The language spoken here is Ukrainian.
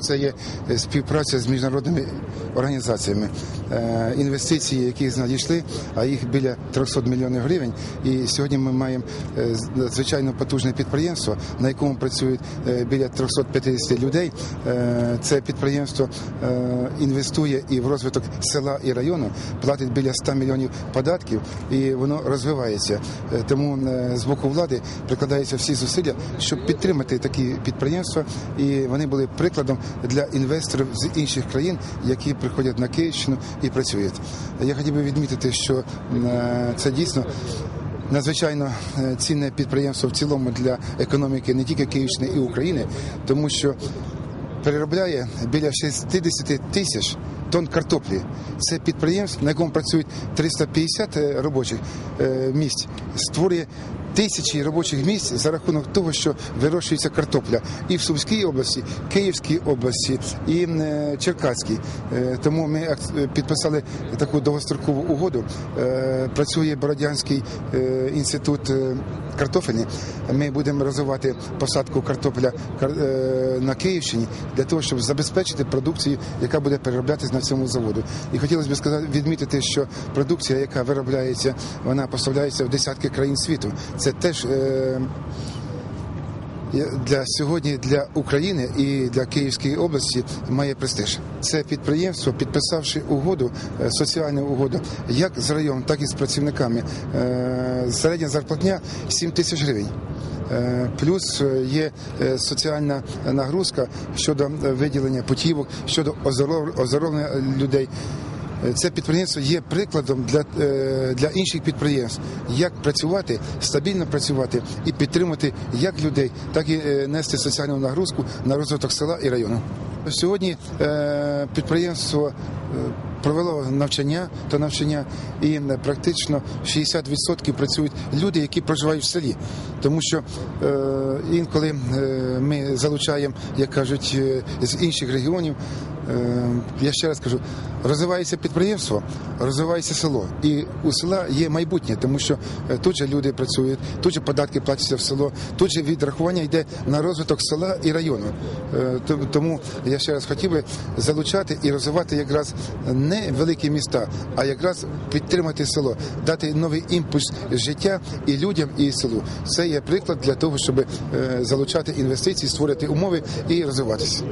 Це є е, співпраця з міжнародними організаціями. Е, Інвестиції, які надійшли, а їх біля 300 мільйонів гривень. І сьогодні ми маємо е, з- надзвичайно потужне підприємство, на якому працюють біля 350 людей. Це підприємство інвестує і в розвиток села і району, платить біля 100 мільйонів податків, і воно розвивається. Тому з боку влади прикладаються всі зусилля, щоб підтримати такі підприємства, і вони були прикладом для інвесторів з інших країн, які приходять на Київщину і працюють. Я хотів би відмітити, що е, це дійсно. Надзвичайно е, цінне підприємство в цілому для економіки не тільки Київщини і України, тому що переробляє біля 60 тисяч тонн картоплі. Це підприємство, на якому працюють 350 е, робочих місць, створює тисячі робочих місць за рахунок того, що вирощується картопля і в Сумській області, Київській області, і е, Черкаській. Е, Тому ми е, підписали таку довгострокову угоду. Працює Бородянський інститут картофельний. Ми будемо розвивати посадку картопля на Київщині для того, щоб забезпечити продукцію, яка буде перероблятися на цьому заводу. І хотілося б сказати відмітити, що продукція, яка виробляється, вона поставляється в десятки країн світу. Це теж. е, для сьогодні для України і для Київської області має престиж. Це підприємство, підписавши угоду, е, соціальну угоду, як з районом, так і з працівниками. Е, Середня зарплатня 7 тисяч гривень. Плюс є соціальна нагрузка щодо виділення путівок, щодо оздоров- оздоровлення людей. Е, Це підприємство є прикладом для, е, для інших підприємств, як працювати, стабільно працювати і підтримати як людей, так і е, нести соціальну нагрузку на розвиток села і району. Сьогодні підприємство провело навчання та навчання, і е, практично 60% працюють люди, які проживають в селі, тому що е, інколи е, ми залучаємо, як кажуть, е, з інших регіонів. Я ще раз кажу, розвивається підприємство, розвивається село, і у села є майбутнє, тому що тут же люди працюють, тут же податки платяться в село, тут же відрахування йде на розвиток села і району. То- Тому я ще раз хотів би залучати і розвивати якраз не великі міста, а якраз підтримати село, дати новий імпульс життя і людям, і селу. Це є приклад для того, щоб е, залучати інвестиції, створити умови і розвиватися.